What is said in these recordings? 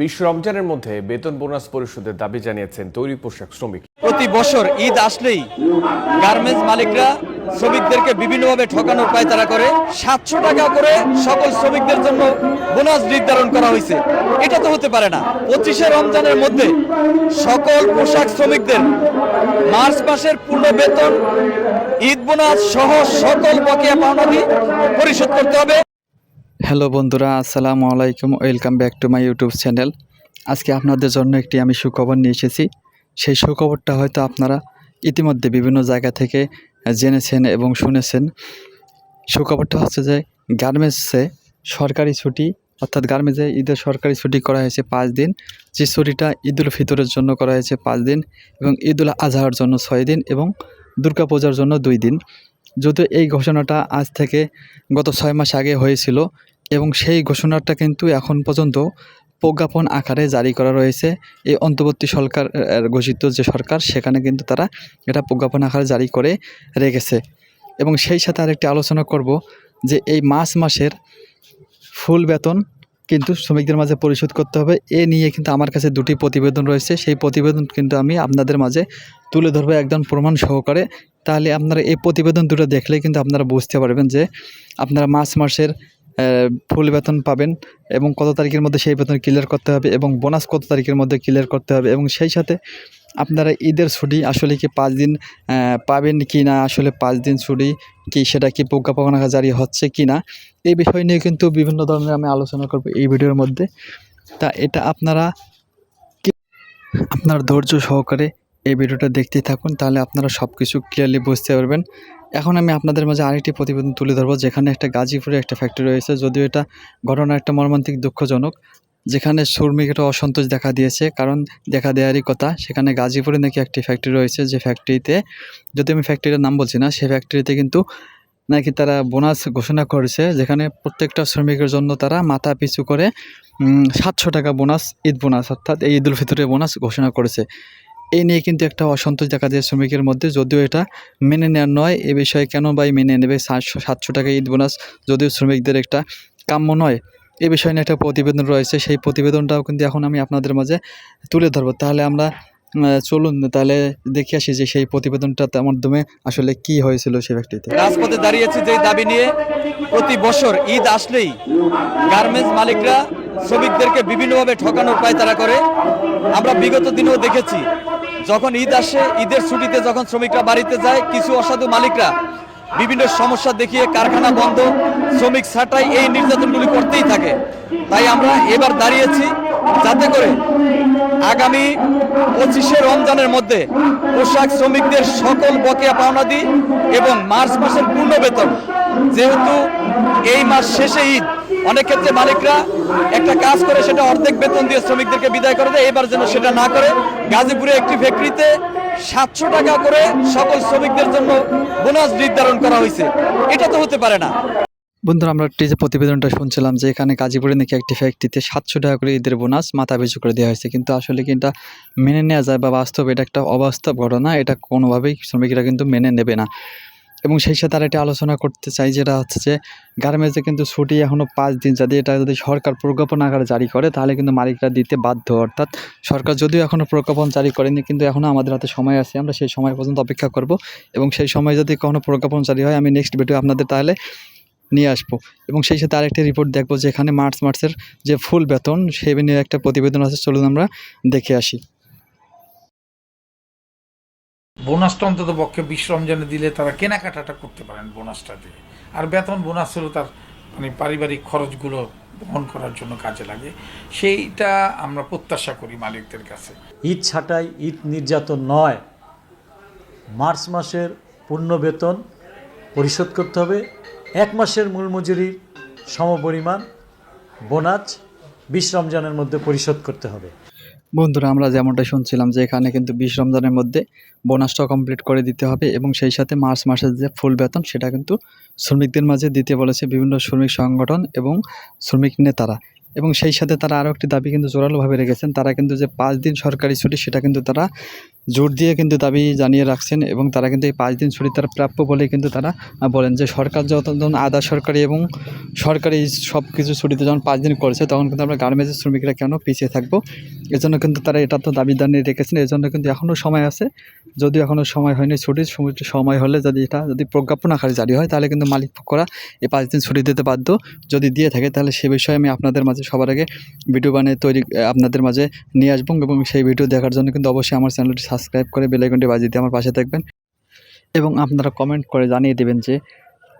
বিশ্ব রমজানের মধ্যে বেতন বোনাস পরিশোধের দাবি জানিয়েছেন তৈরি পোশাক শ্রমিক। প্রতি বছর ঈদ আসলেই গার্মেন্টস মালিকরা শ্রমিকদেরকে বিভিন্নভাবে ঠকানোর পায়তারা করে। সাতশো টাকা করে সকল শ্রমিকদের জন্য বোনাস নির্ধারণ করা হয়েছে। এটা তো হতে পারে না। পঁচিশে রমজানের মধ্যে সকল পোশাক শ্রমিকদের মার্চ মাসের পূর্ণ বেতন, ঈদ বোনাস সহ সকল বকেয়া পাওনাদি পরিশোধ করতে হবে। হ্যালো বন্ধুরা, আসসালামু আলাইকুম, welcome back to my YouTube channel. আজকে আপনাদের জন্য একটি আমি সুখবর নিয়ে এসেছি। সেই সুখবরটা হয়তো আপনারা ইতিমধ্যে বিভিন্ন জায়গা থেকে জেনেছেন এবং শুনেছেন। সুখবরটা হচ্ছে যে, গার্মেন্টসে সরকারি ছুটি, অর্থাৎ গার্মেন্টসে ঈদের সরকারি ছুটি করা হয়েছে পাঁচ দিন। যে ছুটিটা ঈদুল ফিতরের জন্য করা হয়েছে পাঁচ দিন এবং ঈদুল আজহার জন্য ছয় দিন এবং দুর্গাপূজার জন্য দুই দিন। যদিও এই ঘোষণাটা আজ থেকে গত ছয় মাস আগে হয়েছিল এবং সেই ঘোষণাটা কিন্তু এখন পর্যন্ত প্রজ্ঞাপন আকারে জারি করা রয়েছে। এই অন্তর্বর্তী সরকার ঘোষিত যে সরকার, সেখানে কিন্তু তারা এটা প্রজ্ঞাপন আকারে জারি করে রেখেছে। এবং সেই সাথে আরেকটি আলোচনা করব যে এই মাস মাসের ফুল বেতন কিন্তু শ্রমিকদের মাঝে পরিশোধ করতে হবে। এ নিয়ে কিন্তু আমার কাছে দুটি প্রতিবেদন রয়েছে। সেই প্রতিবেদন কিন্তু আমি আপনাদের মাঝে তুলে ধরবো একদম প্রমাণ সহকারে। তাহলে আপনারা এই প্রতিবেদন দুটো দেখলে কিন্তু আপনারা বুঝতে পারবেন যে আপনারা মাস মাসের ফুল বেতন পাবেন এবং কত তারিখের মধ্যে সেই বেতন ক্লিয়ার করতে হবে এবং বোনাস কত তারিখের মধ্যে ক্লিয়ার করতে হবে এবং সেই সাথে আপনারা ঈদের ছুটি আসলে কি পাঁচ দিন পাবেন কি না, আসলে পাঁচ দিন ছুটি কি সেটা কি প্রজ্ঞাপন জারি হচ্ছে কি না, এই বিষয় নিয়ে কিন্তু বিভিন্ন ধরনের আমি আলোচনা করব এই ভিডিওর মধ্যে। তা এটা আপনারা আপনার ধৈর্য সহকারে এই ভিডিওটা দেখতে থাকুন, তাহলে আপনারা সব কিছু ক্লিয়ারলি বুঝতে পারবেন। এখন আমি আপনাদের মাঝে আরেকটি প্রতিবেদন তুলে ধরবো, যেখানে একটা গাজীপুরে একটা ফ্যাক্টরি রয়েছে, যদিও এটা ঘটনা একটা মর্মান্তিক দুঃখজনক, যেখানে শ্রমিকেরা অসন্তোষ দেখা দিয়েছে, কারণ দেখা দেওয়ারই কথা, সেখানে গাজীপুরে নাকি একটি ফ্যাক্টরি রয়েছে, যে ফ্যাক্টরিতে যদি আমি ফ্যাক্টরির নাম বলছি না সেই ফ্যাক্টরিতে কিন্তু নাকি তারা বোনাস ঘোষণা করেছে, যেখানে প্রত্যেকটা শ্রমিকের জন্য তারা মাথা পিছু করে সাতশো টাকা বোনাস ঈদ বোনাস অর্থাৎ এই ঈদুল ফিতরের বোনাস ঘোষণা করেছে। এই নিয়ে কিন্তু একটা অসন্তোষ দেখা যায় শ্রমিকের মধ্যে। যদিও এটা মেনে নেওয়ার নয়, এ বিষয়ে কেন বাই মেনে নেবে? সাতশো সাতশো টাকা ঈদ বোনাস যদিও শ্রমিকদের একটা কাম্য নয়। এ বিষয়ে নিয়ে একটা প্রতিবেদন রয়েছে, সেই প্রতিবেদনটাও কিন্তু এখন আমি আপনাদের মাঝে তুলে ধরবো। তাহলে আমরা চলুন তাহলে দেখে আসি যে সেই প্রতিবেদনটার মাধ্যমে আসলে কি হয়েছিল সেই ব্যক্তিতে। রাজপথে দাঁড়িয়েছে যে দাবি নিয়ে প্রতি বছর ঈদ আসলেই গার্মেন্টস মালিকরা শ্রমিকদেরকে বিভিন্নভাবে ঠকানোর উপায় তারা করে। আমরা বিগত দিনেও দেখেছি যখন ঈদ আসে, ঈদের ছুটিতে যখন শ্রমিকরা বাড়িতে যায়, কিছু অসাধু মালিকরা বিভিন্ন সমস্যা দেখিয়ে কারখানা বন্ধ, শ্রমিক ছাঁটাই এই নির্যাতনগুলি করতেই থাকে। তাই আমরা এবার দাঁড়িয়েছি যাতে করে আগামী পঁচিশে রমজানের মধ্যে পোশাক শ্রমিকদের সকল বকেয়া পাওনা দিই এবং মার্চ মাসের পূর্ণ বেতন, যেহেতু এই মাস শেষে ঈদ অনেক ক্ষেত্রে মালিকরা একটা কাজ করে, সেটা অর্ধেক বেতন দিয়ে শ্রমিকদেরকে বিদায় করে দেয়, এবার যেন সেটা না করে। গাজীপুরে একটি ফ্যাক্টরিতে সাতশো টাকা করে সকল শ্রমিকদের জন্য বোনাস নির্ধারণ করা হয়েছে। এটা তো হতে পারে না। বন্ধুরা, আমরা একটি যে প্রতিবেদনটা শুনছিলাম যে এখানে গাজীপুরে নাকি একটি ফ্যাক্টরিতে সাতশো টাকা করে ঈদের বোনাস মাথা পিছু করে দেওয়া হয়েছে। কিন্তু আসলে কি এটা মেনে নেওয়া যায় বা বাস্তব, এটা একটা অবাস্তব ঘটনা। এটা কোনোভাবেই শ্রমিকরা কিন্তু মেনে নেবে না। এবং সেই সাথে আর একটা আলোচনা করতে চাই, যেটা হচ্ছে যে গার্মেন্টসে কিন্তু ছুটি এখনও পাঁচ দিন। যদি এটা যদি সরকার প্রজ্ঞাপন আকারে জারি করে, তাহলে কিন্তু মালিকরা দিতে বাধ্য। অর্থাৎ সরকার যদিও এখনও প্রজ্ঞাপন জারি করেনি, কিন্তু এখনও আমাদের হাতে সময় আছে। আমরা সেই সময় পর্যন্ত অপেক্ষা করব এবং সেই সময় যদি কখনো প্রজ্ঞাপন জারি হয়, আমি নেক্সট ভিডিও আপনাদের তাহলে নিয়ে আসব। এবং সেই সাথে আরেকটি রিপোর্ট দেখব যে এখানে মার্চ মাসের যে ফুল বেতন, সে নিয়ে একটা প্রতিবেদন আছে। চলুন আমরা দেখে আসি। বোনাসটা অন্তত পক্ষে বিশ রমজানে দিলে তারা কেনাকাটাটা করতে পারেন বোনাসটা দিয়ে। আর বেতন বোনাস হলো তার মানে পারিবারিক খরচগুলো বহন করার জন্য কাজে লাগে। সেইটা আমরা প্রত্যাশা করি মালিকদের কাছে। ঈদ ছাঁটাই, ঈদ নির্যাতন নয়। মার্চ মাসের পূর্ণ বেতন পরিশোধ করতে হবে। এক মাসের মূল মজুরির সমপরিমাণ বোনাস বিশ রমজানের মধ্যে পরিশোধ করতে হবে। বন্ধুরা, আমরা যেমনটা শুনছিলাম যে এখানে কিন্তু বিশ রমজানের মধ্যে বোনাসটা কমপ্লিট করে দিতে হবে এবং সেই সাথে মার্চ মাসের যে ফুল বেতন, সেটা কিন্তু শ্রমিকদের মাঝে দিতে বলেছে বিভিন্ন শ্রমিক সংগঠন এবং শ্রমিক নেতারা। এবং সেই সাথে তারা আরও একটি দাবি কিন্তু জোরালোভাবে রেখেছেন, তারা কিন্তু যে পাঁচ দিন সরকারি ছুটি, সেটা কিন্তু তারা জোর দিয়ে কিন্তু দাবি জানিয়ে রাখছেন এবং তারা কিন্তু এই পাঁচ দিন ছুটি তারা প্রাপ্য বলে কিন্তু তারা বলেন যে সরকার যখন আধা সরকারি এবং সরকারি সব কিছু ছুটিতে যখন পাঁচ দিন করেছে তখন কিন্তু আমরা গার্মেন্টসের শ্রমিকরা কেন পিছিয়ে থাকব? এজন্য কিন্তু তারা এটা তো দাবি জানিয়ে রেখেছেন, এজন্য কিন্তু এখনও সময় আছে। যদিও এখনও সময় হয়নি ছুটির, সময় হলে যদি এটা যদি প্রজ্ঞাপন আকারে জারি হয় তাহলে কিন্তু মালিক পক্ষরা এই পাঁচ দিন ছুটি দিতে বাধ্য। যদি দিয়ে থাকে তাহলে সে বিষয়ে আমি আপনাদের মাঝে সবার আগে ভিডিও বানিয়ে তৈরি, আপনাদের মাঝে নিয়ে আসব এবং সেই ভিডিও দেখার জন্য কিন্তু অবশ্যই আমার চ্যানেলটি সাবস্ক্রাইব করে বেলাইকনটি বাজিয়ে দিয়ে আমার পাশে থাকবেন এবং আপনারা কমেন্ট করে জানিয়ে দেবেন যে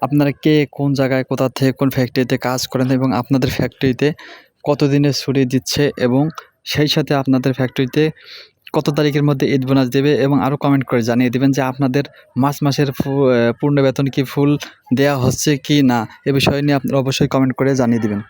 আপনারা কে কোন জায়গায়, কোথা থেকে, কোন ফ্যাক্টরিতে কাজ করেন এবং আপনাদের ফ্যাক্টরিতে কত দিনের ছুটি দিচ্ছে এবং সেই সাথে আপনাদের ফ্যাক্টরিতে কত তারিখের মধ্যে ঈদ বোনাস দেবে এবং আরও কমেন্ট করে জানিয়ে দেবেন যে আপনাদের মাস মাসের পূর্ণ বেতন কি ফুল দেওয়া হচ্ছে কি না? এ বিষয় নিয়ে আপনারা অবশ্যই কমেন্ট করে জানিয়ে দেবেন।